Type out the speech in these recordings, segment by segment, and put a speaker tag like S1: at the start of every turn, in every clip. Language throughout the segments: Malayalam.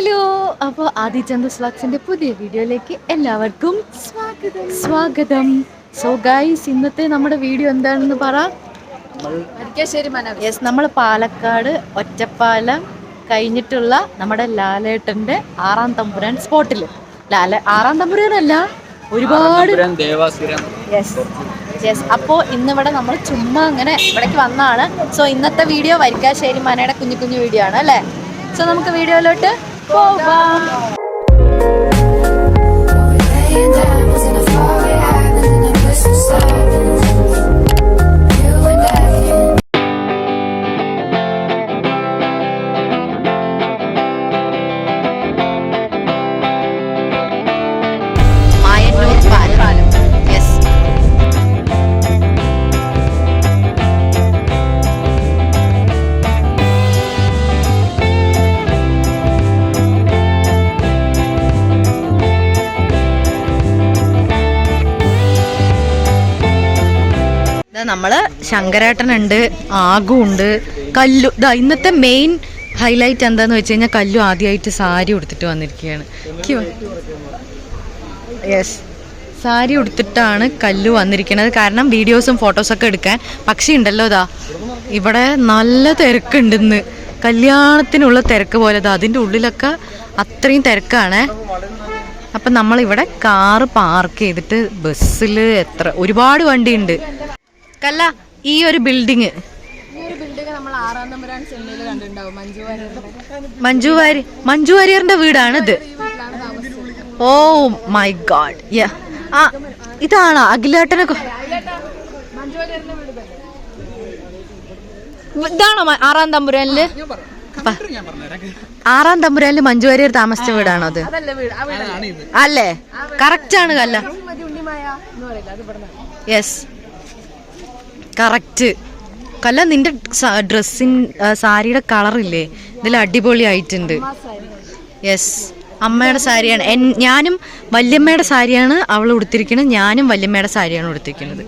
S1: ഹലോ അപ്പോൾ ആദിചന്ദ് സ്ലാക്സിന്റെ പുതിയ വീഡിയോയിലേക്ക് എല്ലാവർക്കും സ്വാഗതം. സ്വാഗതം. സോ ഗൈസ് ഇന്നത്തെ നമ്മുടെ വീഡിയോ എന്താണെന്ന് പറ. യെസ് നമ്മൾ പാലക്കാട് ഒറ്റപ്പാലം കഴിഞ്ഞിട്ടുള്ള നമ്മുടെ ലാലേട്ടന്റെ ആറാം തമ്പുരാൻ സ്പോട്ടിൽ ലാല ആറാം തമ്പുരാനല്ല ഒരുപാട് യെസ് യെസ് അപ്പോൾ ഇന്നിവിടെ നമ്മൾ ചുമ്മാ അങ്ങനെ ഇവിടേക്ക് വന്നാണ് സോ ഇന്നത്തെ വീഡിയോ വരിക്കാശ്ശേരി മനയുടെ കുഞ്ഞു കുഞ്ഞു വീഡിയോ ആണ് അല്ലേ? സോ നമുക്ക് വീഡിയോയിലോട്ട് പോവാം
S2: Laying
S1: നമ്മൾ ശങ്കരേട്ടനുണ്ട് ആഗുണ്ട് കല്ലു. ഇതാ ഇന്നത്തെ മെയിൻ ഹൈലൈറ്റ് എന്താന്ന് വെച്ച് കഴിഞ്ഞാൽ കല്ലു ആദ്യമായിട്ട് സാരി ഉടുത്തിട്ട് വന്നിരിക്കുകയാണ് യെസ് സാരി ഉടുത്തിട്ടാണ് കല്ലു വന്നിരിക്കുന്നത് കാരണം വീഡിയോസും ഫോട്ടോസൊക്കെ എടുക്കാൻ പക്ഷേ ഉണ്ടല്ലോ ഇതാ ഇവിടെ നല്ല തിരക്കുണ്ടെന്ന്. കല്യാണത്തിനുള്ള തിരക്ക് പോലെ ഇതാ അതിന്റെ ഉള്ളിലൊക്കെ അത്രയും തിരക്കാണ്. അപ്പം നമ്മളിവിടെ കാറ് പാർക്ക് ചെയ്തിട്ട് ബസ്സിൽ എത്ര ഒരുപാട് വണ്ടിയുണ്ട്. കല്ല ഈ ഒരു ബിൽഡിങ്
S3: മഞ്ജു
S1: വാരി മഞ്ജു വാര്യറിന്റെ വീടാണിത്
S3: ഇത്.
S1: Oh my god ya. ആ ഇതാണോ അഖിലേട്ടനെ ഇതാണോ ആറാം തമ്പുരാനിൽ? ആറാം തമ്പുരാനിൽ മഞ്ജു വാര്യർ താമസിച്ച വീടാണോ അത്? അല്ലേ? കറക്റ്റ് ആണ് കല്ല. Yes correct. കല്ല നിന്റെ ഡ്രസ്സിൻ സാരിയുടെ കളറില്ലേ? ഇതിൽ അടിപൊളിയായിട്ടുണ്ട്. യെസ് അമ്മയുടെ സാരിയാണ്. എൻ ഞാനും വല്യമ്മയുടെ സാരിയാണ് അവൾ ഉടുത്തിരിക്കുന്നത് ഞാനും വല്യമ്മയുടെ സാരിയാണ് ഉടുത്തിരിക്കുന്നത്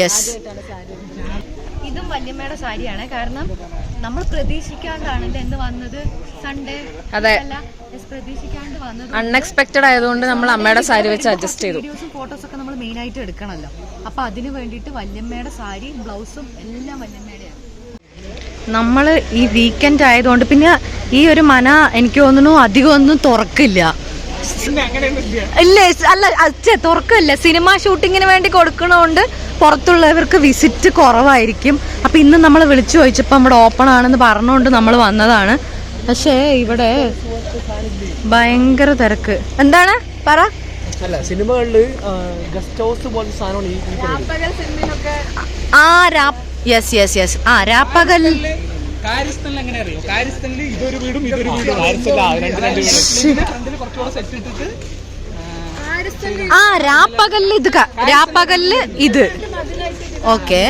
S1: യെസ് ഇതും വല്യമ്മയുടെ സാരിയാണ്. കാരണം നമ്മൾ പ്രതീക്ഷിക്കാണ്ടാണല്ലേ എന്ത് വന്നത്? സൺഡേ
S3: അതെ.
S1: പ്രതീക്ഷിക്കാണ്ട് വന്നത്.
S3: അൺഎക്സ്പെക്റ്റഡ് ആയതുകൊണ്ട് നമ്മൾ അമ്മയുടെ സാരി വെച്ച് അഡ്ജസ്റ്റ് ചെയ്തു.
S1: ഫോട്ടോസ് ഫോട്ടോസും ഒക്കെ നമ്മൾ മെയിൻ ആയിട്ട് എടുക്കണമല്ലോ അപ്പൊ അതിന് വേണ്ടിയിട്ട് വല്യമ്മയുടെ സാരി ബ്ലൗസും എല്ലാം വല്യമ്മയുടെയാണ് നമ്മൾ ഈ വീക്കെൻഡ് ആയതുകൊണ്ട് പിന്നെ ഈ ഒരു മന എനിക്ക് തോന്നുന്നു അധികം ഒന്നും തുറക്കില്ല. ഇല്ല. അല്ല അച്ഛ തുറക്കില്ല. സിനിമ ഷൂട്ടിങ്ങിന് വേണ്ടി കൊടുക്കണോണ്ട് പുറത്തുള്ളവർക്ക് വിസിറ്റ് കുറവായിരിക്കും. അപ്പൊ ഇന്ന് നമ്മൾ വിളിച്ചു ചോദിച്ചപ്പോൾ നമ്മുടെ ഓപ്പൺ ആണെന്ന് പറഞ്ഞുകൊണ്ട് നമ്മൾ വന്നതാണ്. പക്ഷേ ഇവിടെ ഭയങ്കര തിരക്ക്. എന്താണ്? പറ.
S4: അല്ല സിനിമകളിൽ ഗസ്റ്റ് ഹൗസ് പോലത്തെ സാധനമാണ്
S1: ആ രാ യെസ് യെസ് യെസ് ആ രാപ്പകൽ.
S4: കാര്യസ്ഥനിൽ എങ്ങനെ അറിയോ? കാര്യസ്ഥനിൽ ഇതൊരു വീടും ഇതൊരു വീടും. രണ്ട് രണ്ട് വീട്. കുറച്ചുകൂടെ സെറ്റ് ഇട്ടിട്ട്
S1: ആ രാപ്പകലിൽ ഇത് രാപ്പകലിൽ ഇത്. ഓക്കെ.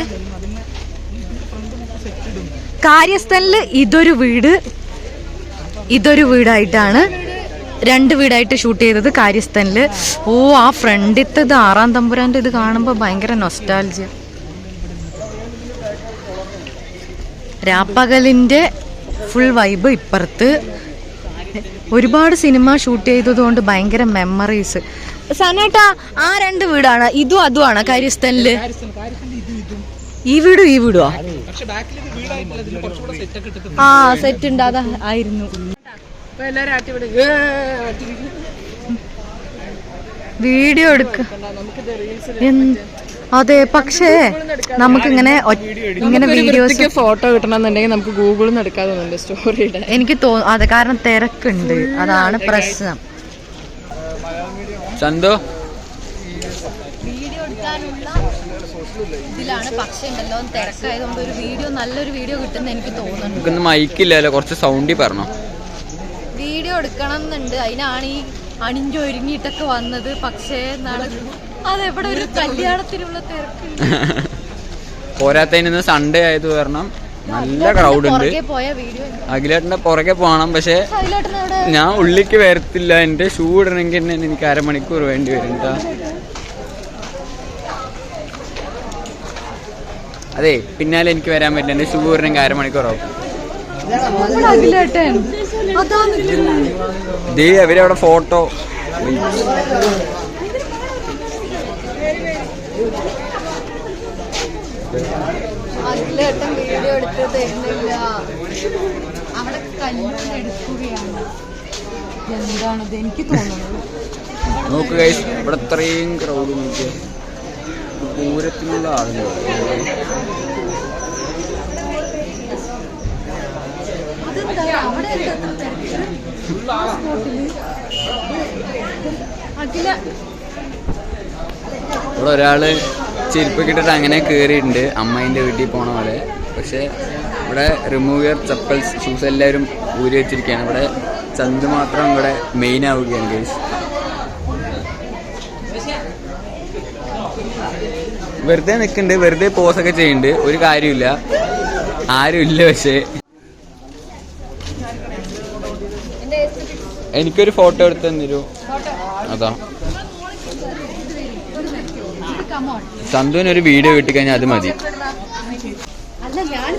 S1: കാര്യസ്ഥലിൽ ഇതൊരു വീട് ഇതൊരു വീടായിട്ടാണ് രണ്ട് വീടായിട്ട് ഷൂട്ട് ചെയ്തത് കാര്യസ്ഥനിൽ ഓ ആ ഫ്രണ്ടിത്തെ ഇത് ആറാം തമ്പുരാന്റെ ഇത് കാണുമ്പോൾ ഭയങ്കര നൊസ്റ്റാൾജിയ രാപ്പകലിന്റെ ഫുൾ വൈബ് ഇപ്പുറത്ത്. ഒരുപാട് സിനിമ ഷൂട്ട് ചെയ്തതുകൊണ്ട് ഭയങ്കര മെമ്മറീസ് സനേട്ടാ ആ രണ്ട് വീടാണ്. ഇതും അതുമാണ്
S4: കാര്യസ്ഥനിൽ.
S1: ഈ വീടും ഈ വീടുവാ? ആ സെറ്റ് ഉണ്ട്. അതാ ആയിരുന്നു. വീഡിയോ എടുക്ക. അതെ പക്ഷേ നമുക്ക് ഇങ്ങനെ ഇങ്ങനെ വീഡിയോസ്
S3: ഫോട്ടോ കിട്ടണമെന്നുണ്ടെങ്കിൽ നമുക്ക് ഗൂഗിളിൽ നിന്ന് എടുക്കാതെ സ്റ്റോറി സ്റ്റോറിയുടെ
S1: എനിക്ക് തോന്നുന്നു അതെ കാരണം തിരക്കുണ്ട്. അതാണ് പ്രശ്നം.
S4: ചന്തു?
S1: വീഡിയോ എടുക്കാനുള്ള ഇതിലാണ്. പക്ഷേ ഉണ്ടല്ലോ തിരക്കായതുകൊണ്ട് ഒരു വീഡിയോ നല്ലൊരു വീഡിയോ കിട്ടുന്ന എനിക്ക് തോന്നുന്നു.
S4: നമുക്കൊന്നും മൈക്കില്ലല്ലോ കുറച്ച് സൗണ്ടി പറഞ്ഞോ?
S1: വീഡിയോ എടുക്കണം എന്നുണ്ട് അതിനാണ് ഈ അണിഞ്ഞൊരുങ്ങിയിട്ടൊക്കെ വന്നത്. പക്ഷേ നാളെ അതെവിടെ ഒരു കല്യാണത്തിനുള്ള തിരക്ക്
S4: പോരാത്തതിന് സൺഡേ ആയത് കാരണം നല്ല ക്രൗഡ് ഉണ്ട്. അഖിലേട്ടന്റെ പുറകെ പോകണം പക്ഷെ ഞാൻ ഉള്ളിക്ക് വരത്തില്ല. എന്റെ ഷൂ ഇടണമെങ്കിൽ തന്നെ എനിക്ക് അരമണിക്കൂർ വേണ്ടി വരും കേട്ടോ അതെ പിന്നാലെ എനിക്ക് വരാൻ പറ്റില്ല. എന്റെ ഷൂ ഇടണമെങ്കിൽ അരമണിക്കൂറാവും.
S5: ദേ അവരവിടെ ഫോട്ടോ
S3: അതിലേട്ടൻ വീഡിയോ എടുത്ത് തരുന്നില്ല
S1: എടുക്കുകയാണ്. എന്താണത്? എനിക്ക് തോന്നുന്നത്.
S5: നോക്ക് ഗൈസ് ഇവിടെ ഇത്രയും ക്രൗഡ് നോക്കിയ പൂരത്തിനുള്ള ആളുകൾ ഇവിടെ ഒരാൾ ചെരുപ്പൊക്കെ ഇട്ടിട്ട് അങ്ങനെ കയറിയിട്ടുണ്ട് അമ്മേന്റെ വീട്ടിൽ പോണ പോലെ. പക്ഷെ ഇവിടെ റിമൂവ് യുവർ ചപ്പൽസ് ഷൂസ് എല്ലാവരും ഊരി വെച്ചിരിക്കുകയാണ്. ഇവിടെ ചന്ത് മാത്രം ഇവിടെ മെയിൻ ആവുകയാണ് ഗൈസ് വെറുതെ നിൽക്കുന്നുണ്ട് വെറുതെ പോസൊക്കെ ചെയ്യുന്നുണ്ട്. ഒരു കാര്യമില്ല ആരുമില്ല പക്ഷേ. എനിക്കൊരു ഫോട്ടോ എടുത്ത് തന്നിരൂ. അതാ. സന്തുവിനൊരു വീഡിയോ കിട്ടിക്കഴിഞ്ഞാൽ അത് മതി.
S1: അല്ല ഞാൻ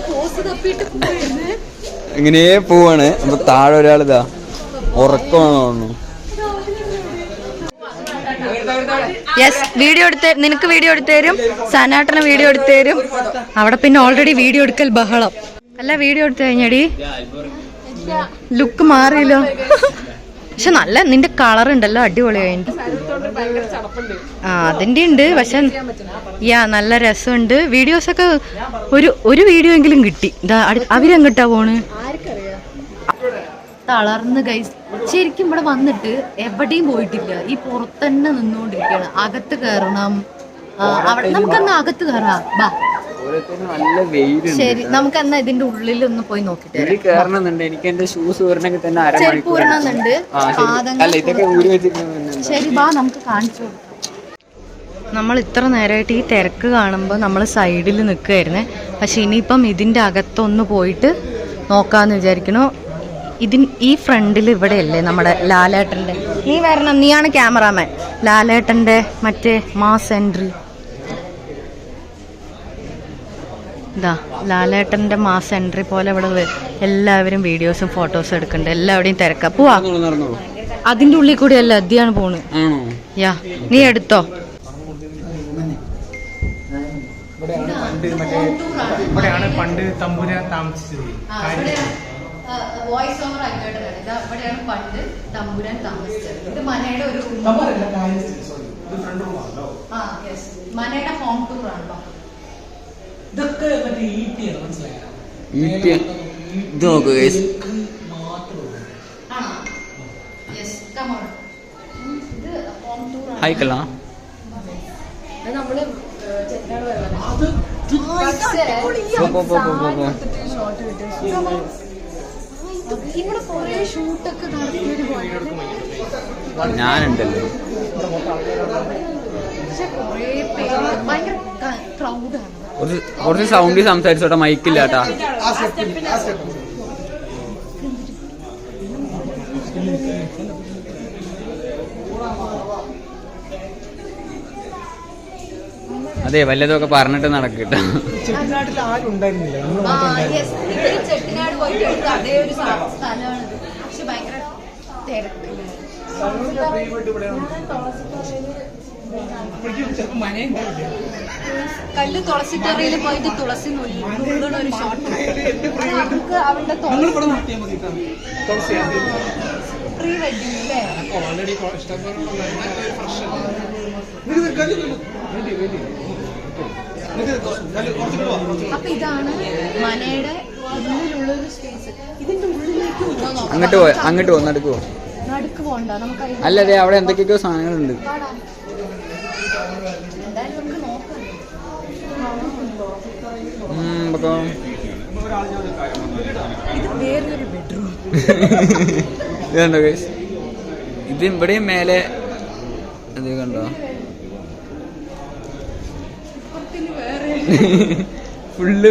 S5: ഇങ്ങനെ പോവാണ്. അപ്പൊ താഴെ ഒരാളിതാ ഉറക്കമാണെന്ന്
S1: യെസ് വീഡിയോ എടുത്ത് നിനക്ക് വീഡിയോ എടുത്തു തരും സനാട്ടന് വീഡിയോ എടുത്തു തരും. അവിടെ പിന്നെ ഓൾറെഡി വീഡിയോ എടുക്കൽ ബഹളം. അല്ല വീഡിയോ എടുത്തു കഴിഞ്ഞടി. ലുക്ക് മാറിയില്ലോ. പക്ഷെ നല്ല നിന്റെ കളർ ഉണ്ടല്ലോ അടിപൊളിയായിട്ട് ആ അതിന്റെ ഉണ്ട് പക്ഷെ യാ നല്ല രസമുണ്ട്. വീഡിയോസ് ഒക്കെ ഒരു ഒരു വീഡിയോ എങ്കിലും കിട്ടി. ഇതാ അവരെങ്ങട്ടാ പോണ്?
S3: ആർക്കറിയാം.
S1: തളർന്ന് കൈസ് ശരിക്കും ഇവിടെ വന്നിട്ട് എവിടെയും പോയിട്ടില്ല. ഈ പുറത്തന്നെ നിന്നുകൊണ്ടിരിക്കുകയാണ് അകത്ത് കയറണം അവിടെ നമുക്കന്ന് അകത്ത് കയറാം ബാ. ശരി നമുക്കെന്നാ ഇതിന്റെ ഉള്ളിൽ ഒന്ന് പോയി നോക്കിട്ട്
S5: എനിക്ക് എന്റെ ഷൂസ് ഊരണമെങ്കിൽ തന്നെ
S1: ഊരണമെന്നുണ്ട്
S5: ശരി.
S1: ബാ നമുക്ക് കാണിച്ചു നമ്മൾ ഇത്ര നേരമായിട്ട് ഈ തിരക്ക് കാണുമ്പോൾ നമ്മൾ സൈഡിൽ നിൽക്കുകയായിരുന്നേ പക്ഷെ ഇനിയിപ്പം ഇതിന്റെ അകത്തൊന്ന് പോയിട്ട് നോക്കാമെന്ന് വിചാരിക്കണു ഇതിൻ ഈ ഫ്രണ്ടിൽ ഇവിടെയല്ലേ നമ്മുടെ ലാലേട്ടന്റെ? നീ വരണം നീയാണ് ക്യാമറാമാൻ ലാലേട്ടന്റെ മറ്റേ മാസ് എൻട്രി ഇതാ ലാലേട്ടന്റെ മാസ് എൻട്രി പോലെ ഇവിടെ എല്ലാവരും വീഡിയോസും ഫോട്ടോസും എടുക്കണ്ട് എല്ലാവരുടെയും തിരക്കാ.
S5: അതിന്റെ
S1: അതിന്റെ ഉള്ളിൽ കൂടി അല്ല അധിയാണ് പോണ് യാ നീ എടുത്തോ.
S4: ഇവിടെയാണ് പണ്ട് തമ്പുരാൻ താമസിച്ചത്.
S1: വോയിസ് ഓവർ ഇവിടെയാണ് പണ്ട് തമ്പുരാൻ താമസിച്ചത്. ഇത് മനയുടെ ഒരു
S4: തമ്പുരല്ല ഇത്
S5: നോക്ക് ഗൈസ്
S4: മാത്രമേ
S1: ആണോ യെസ് കമോൺ ഇത് ഹോം ടൂർ ആണ്
S5: ഹായ് കല്ല
S3: അത് നമ്മൾ ചെറ്റാട് വരുന്നത്
S4: അത്
S5: പോ പോ പോ പോ പോ പോ
S3: ഷോർട്ട് കിട്ടും
S1: ഇവിടെ കുറേ ഷൂട്ടൊക്കെ നടത്തിയൊരു പോയിന്റ്
S5: ഞാനുണ്ടല്ലോ
S1: പക്ഷെ കുറേ പേര് ഭയങ്കര ക്രൗഡാണ്
S5: കുറച്ച് കുറച്ച് സൗണ്ടിൽ സംസാരിച്ചോട്ടെ മൈക്കില്ല കേട്ടാ. അതെ വല്ലതൊക്കെ പറഞ്ഞിട്ട് നടക്കട്ടോ
S1: ചെട്ടിനാട് കല്ല് തുളസിത്തറയിൽ പോയിട്ട് തുളസി ഒരു ഷോട്ട് നമുക്ക്.
S4: തുളസി
S1: പ്രീ വെഡിങ് അല്ലേ
S4: ഓൾറെഡി
S1: അപ്പൊ ഇതാണ് മനയുടെ ഉള്ളിലുള്ള ഒരു സ്പേസ് ഇതിന്റെ ഉള്ളിലേക്ക്
S5: അങ്ങോട്ട് അങ്ങോട്ട് പോ നടുക്ക് പോ.
S1: നടുക്ക് പോണ്ട നമുക്ക് അതിന്
S5: അല്ല അതെ അവിടെ എന്തൊക്കെയൊക്കെയോ സാധനങ്ങളുണ്ട്
S1: കാണാം. എന്തായാലും നമുക്ക് നോക്കാം
S5: ഉം,
S1: ഇതുണ്ടോ ഗൈസ്
S5: ഇത് ഇവിടെയും മേലെ അത് കണ്ടോ? ഫുള്ള്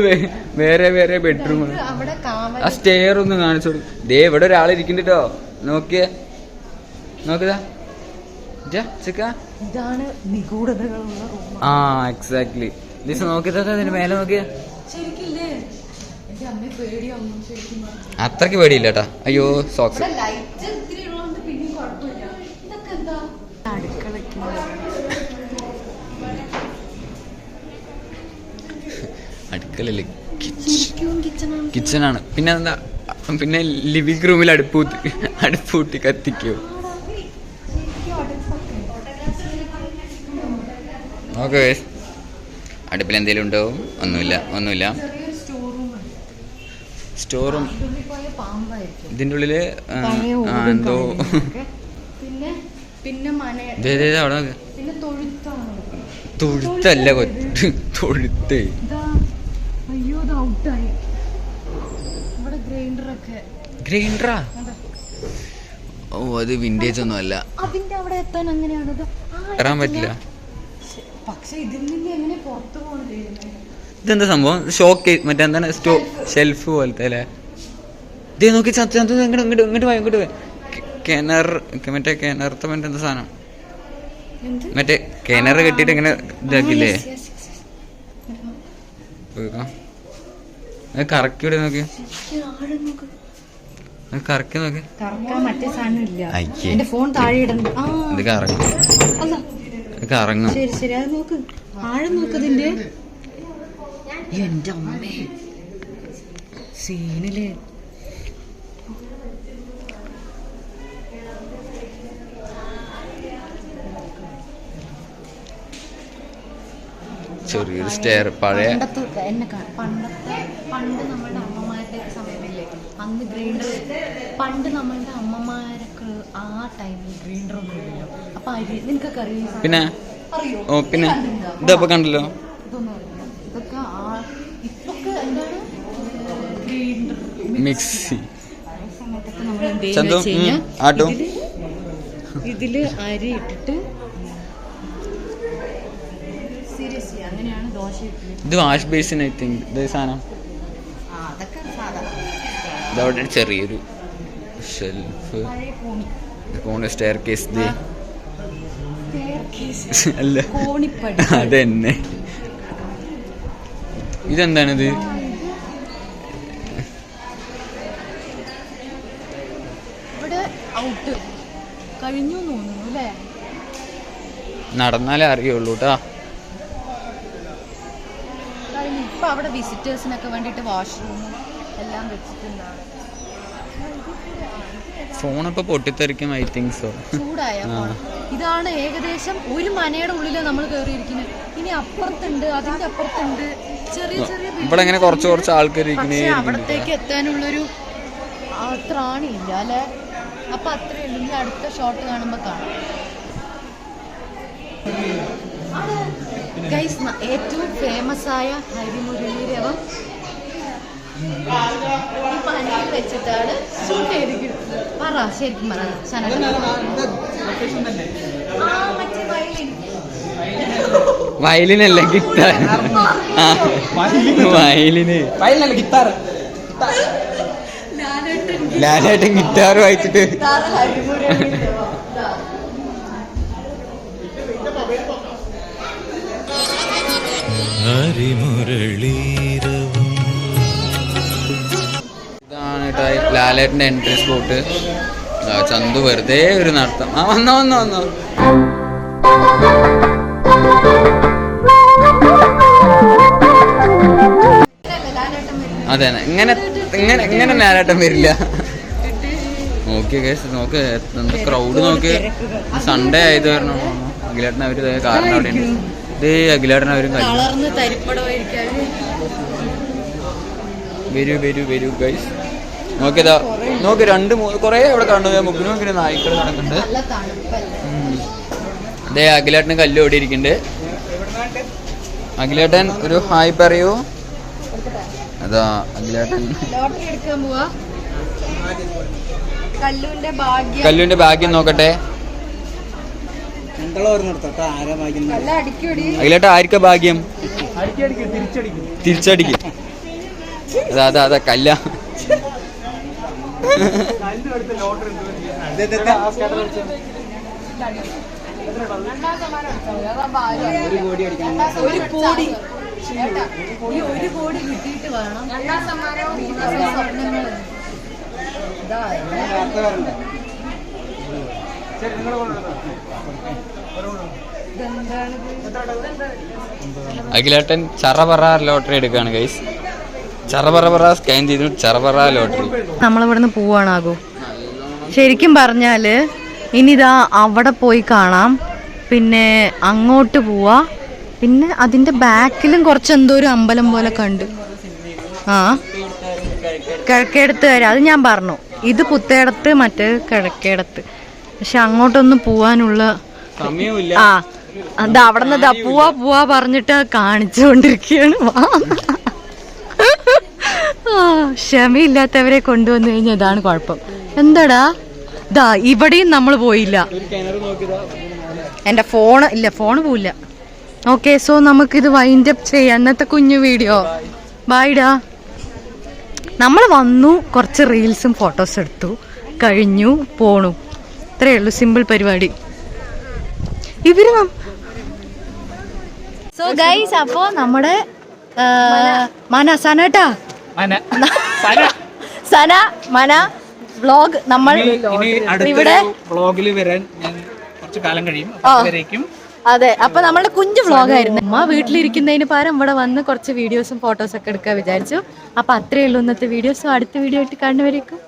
S5: വേറെ വേറെ ബെഡ്റൂം ആ സ്റ്റെയർ ഒന്ന് കാണിച്ചു കൊടുക്കും. ദേ ഇവിടെ ഒരാൾ ഇരിക്കുന്നുണ്ട് കേട്ടോ നോക്കിയേ. നോക്കിതാ. ആ എക്സാക്ട്ലി ദിസ് നോക്കിയതാ അതിന് മേലെ നോക്കിയേ.
S1: ശരിക്കില്ലേ.
S5: അത്രയ്ക്ക് പേടിയില്ല കേട്ടാ അയ്യോ സോക്സ് അടുക്കളല്ലേ
S1: കിച്ചണാണ്
S5: പിന്നെ എന്താ? പിന്നെ ലിവിംഗ് റൂമിൽ അടുപ്പൂത്തി അടുപ്പൂട്ടി കത്തിക്കോ. ഓക്കെ അടുപ്പിൽ എന്തെങ്കിലും ഉണ്ടോ ഒന്നുമില്ല ഒന്നുമില്ല
S1: ചെറിയൊരു സ്റ്റോർ റൂം
S5: സ്റ്റോർ റൂം
S1: ഇതിനുള്ളിൽ പോയ പാമ്പായിരിക്കും
S5: ഇതിന്റെ
S1: ഉള്ളിൽ
S5: എന്തോ
S1: പിന്നെ പിന്നെ
S5: അവിടെ തൊഴുത്തല്ല തൊഴുത്ത്.
S1: അയ്യോ ഔട്ടായി. ഇവിടെ ഗ്രൈൻഡറൊക്കെ.
S5: ഗ്രൈൻഡറാ? ഓ അത് വിന്റേജ് ഒന്നും അല്ല.
S1: അതിന്റെ അവിടെ എത്താൻ അങ്ങനെയാണ്.
S5: പറ്റില്ല.
S1: പക്ഷെ ഇതിൽ നിന്ന് എങ്ങനെ പുറത്തു പോകണ്ടേ
S5: ഇതെന്താ സംഭവം? ഷോക്ക് മറ്റേ എന്താണ്? സ്റ്റോ ഷെൽഫ് പോലത്തെ അല്ലേ? ഇതേ നോക്കി ചത്ത് ചത്ത് ഇങ്ങോട്ട് ഇങ്ങോട്ട് ഇങ്ങോട്ട് പോയി ഇങ്ങോട്ട് പോയി കിണർ മറ്റേ കിണർത്ത മറ്റേ എന്താ സാധനം? മറ്റേ കിണർ കെട്ടിട്ട് ഇങ്ങനെ ഇതാക്കില്ലേ കറക്കി ഇവിടെ നോക്കി. കറക്കി നോക്കി.
S1: കറക്കാൻ മറ്റേ സാധനം ഇല്ല.
S5: അയ്യേ.
S1: ഫോൺ താഴെ ഇടണ്ട. ആ.
S5: ഇത് കറങ്ങും
S1: അല്ല
S5: ഇറങ്ങും കറങ്ങും
S1: ശരി ശരി അത് നോക്ക്. ആഴം നോക്കതിന്റെ എന്റെ അമ്മേ. സീനിൽ.
S5: ചെറിയൊരു സ്റ്റെയർ പഴയ
S1: പണ്ടത്തെ പണ്ട് നമ്മളുടെ അമ്മമാരുടെ സമയമില്ലേ? അന്ന് ഗ്രൈൻഡർ പണ്ട് നമ്മളുടെ അമ്മമാരൊക്കെ ആ ടൈമിൽ ഗ്രൈൻഡർ ഒന്നും ഇല്ലല്ലോ.
S5: പിന്നെ? ഓ പിന്നെ? ഇതപ്പൊ കണ്ടല്ലോ. മിക്സി. ചന്തു, ആട്ടു.
S1: ഇതിൽ അരി ഇട്ടിട്ട്
S5: ഇത് വാഷ് ബേസിൻ ഐ തിങ്ക്. ഇത് സാധനം. ഇതവിടെ ചെറിയൊരു ഷെൽഫ്. Stair case
S1: staircase.
S5: അല്ല. അതന്നെ. ഇതെന്താണിത്?
S1: കഴിഞ്ഞു തോന്നുന്നു അല്ലേ?
S5: നടന്നാലേ അറിയുള്ളൂ കേട്ടാ
S1: ഇപ്പൊ അവിടെ വിസിറ്റേഴ്സിനൊക്കെ വേണ്ടിട്ട് വാഷ്റൂമും എല്ലാം വെച്ചിട്ടുണ്ടാവും
S5: ഫോണിപ്പോ പൊട്ടിത്തെറിക്കും ഐ തിങ്ക് സോ
S1: ചൂടായ. ഇതാണ് ഏകദേശം ഒരു മനയുടെ ഉള്ളിൽ നമ്മൾ കയറിയിരിക്കുന്നത് ഇനി അപ്പുറത്തുണ്ട് അതിന്റെ അപ്പുറത്തുണ്ട്. ചെറിയ ചെറിയ
S5: ഇവിടെ ഇങ്ങനെ കുറച്ച് കുറച്ച് ആൾക്കാർ
S1: അവിടത്തേക്ക് എത്താനുള്ളൊരു അത്ര ആണില്ല അല്ലെ? അപ്പൊ അത്രേ ഉള്ളൂ. ഇനി അടുത്ത ഷോട്ട് കാണുമ്പോ കാണാം. ഗൈസ് ഏറ്റവും ഫേമസ് ആയ ഹരിമുരളീരവം പനിയിൽ വെച്ചിട്ടാണ് ഷൂട്ട് ചെയ്തിരിക്കുന്നത്. പറ ശരിക്കും പറ
S5: വയലിനല്ല ഗിറ്റാർ വയലിന്.
S4: വയലിനല്ല ഗിത്താർ.
S1: ലാലേട്ടൻ
S5: ഗിറ്റാർ വായിച്ചിട്ട്.
S1: ഗിത്താർ
S5: ഇതാണ് ലാലേട്ടന്റെ എൻട്രി സ്പോട്ട് ചന്തു വെറുതെ ഒരു നടത്തം. ആ വന്നോ വന്നോ വന്നോ. അതെ അതെ. ഇങ്ങനെ ഇങ്ങനെ ഇങ്ങനെ ലാലേട്ടൻ വരില്ല. നോക്കി കേസ് നോക്ക്. ക്രൗഡ് നോക്ക്. സൺഡേ ആയത് കാരണം അഖിലേട്ടൻ അവർ ദേ കാരണം അവിടെ ഉണ്ട്. ഇതേ അഖിലേട്ടൻ അവരും വരൂ വരൂ വരൂ ഗൈസ് നോക്കിയതാ നോക്കി രണ്ട് മൂന്ന് കുറേ അവിടെ കാണുന്നു മുക്കിനും ഇങ്ങനെ നായ്ക്കൾ നടക്കുന്നുണ്ട്. അതേ അഖിലേട്ടന് കല്ല് ഓടിയിരിക്കുന്നുണ്ട് അഖിലേട്ടൻ ഒരു ഹായ് പറയൂ. അതാ അഖിലേട്ടൻ.
S1: കല്ലുവിന്റെ ഭാഗ്യം.
S5: നോക്കട്ടെ.
S1: നല്ല ആർക്ക
S5: അഖിലേട്ടൻ ആർക്കാ ഭാഗ്യം?
S4: തിരിച്ചടിക്കും.
S5: അതാ അതാ അതാ കല്ല.
S4: കല്ലും എടുത്ത് ലോട്ടറി
S1: ഒരു കോടി ഒരു കോടി കിട്ടിയിട്ട് വേണം
S5: അഖിലേട്ടൻ ചറപറ ലോട്ടറി എടുക്കാണ് ഗൈസ് സ്കാൻ ചെയ്തു ചറപറ ലോട്ടറി.
S1: നമ്മളിവിടുന്ന് പോവാണാകൂ ശരിക്കും പറഞ്ഞാൽ ഇനിതാ അവിടെ പോയി കാണാം. പിന്നെ അങ്ങോട്ട് പോവാ. പിന്നെ അതിന്റെ ബാക്കിലും കുറച്ച് എന്തോ ഒരു അമ്പലം പോലെ കണ്ട്. ആ. കിഴക്കേടത്ത് വരെ. അത് ഞാൻ പറഞ്ഞു. ഇത് പുത്തേടത്ത് മറ്റേ കിഴക്കേടത്ത്. പക്ഷെ അങ്ങോട്ടൊന്നും പോവാനുള്ള ആ. അത് അവിടെ നിന്ന് പോവാ പോവാ പറഞ്ഞിട്ട് കാണിച്ചുകൊണ്ടിരിക്കുകയാണ് വാ. ആ, ക്ഷമയില്ലാത്തവരെ കൊണ്ടുവന്നു കഴിഞ്ഞാൽ ഇതാണ് കുഴപ്പം. എന്താടാ? ദാ ഇവിടെയും നമ്മൾ പോയില്ല. എന്റെ ഫോണ് ഇല്ല ഫോണ് പോയില്ല ഓക്കെ സോ നമുക്കിത് വൈൻഡ് അപ്പ് ചെയ്യാം. ഇന്നത്തെ കുഞ്ഞു വീഡിയോ. ബായിടാ നമ്മൾ വന്നു കുറച്ച് റീൽസും ഫോട്ടോസ് എടുത്തു കഴിഞ്ഞു പോണു. ഇത്രയേ ഉള്ളൂ സിമ്പിൾ പരിപാടി. ഇവർ സോ ഗൈസ് അപ്പോ നമ്മുടെ മനസ്സാണ് മന സനട്ടാ
S4: അന സന.
S1: സന മന വ്ലോഗ് നമ്മൾ ഇവിടെ
S4: വ്ളോഗിൽ വരാൻ ഞാൻ കുറച്ച് കാലം കഴിയും.
S1: അതെ അപ്പൊ നമ്മളുടെ കുഞ്ഞു വ്ലോഗ് ആയിരുന്നു അമ്മ വീട്ടിലിരിക്കുന്നതിന് പകരം ഇവിടെ വന്ന് കുറച്ച് വീഡിയോസും ഫോട്ടോസ് ഒക്കെ എടുക്കാൻ വിചാരിച്ചു. അപ്പൊ അത്രയേ ഉള്ളൂ ഇന്നത്തെ വീഡിയോസും അടുത്ത വീഡിയോ ആയിട്ട് കാണുന്നവരേക്കും.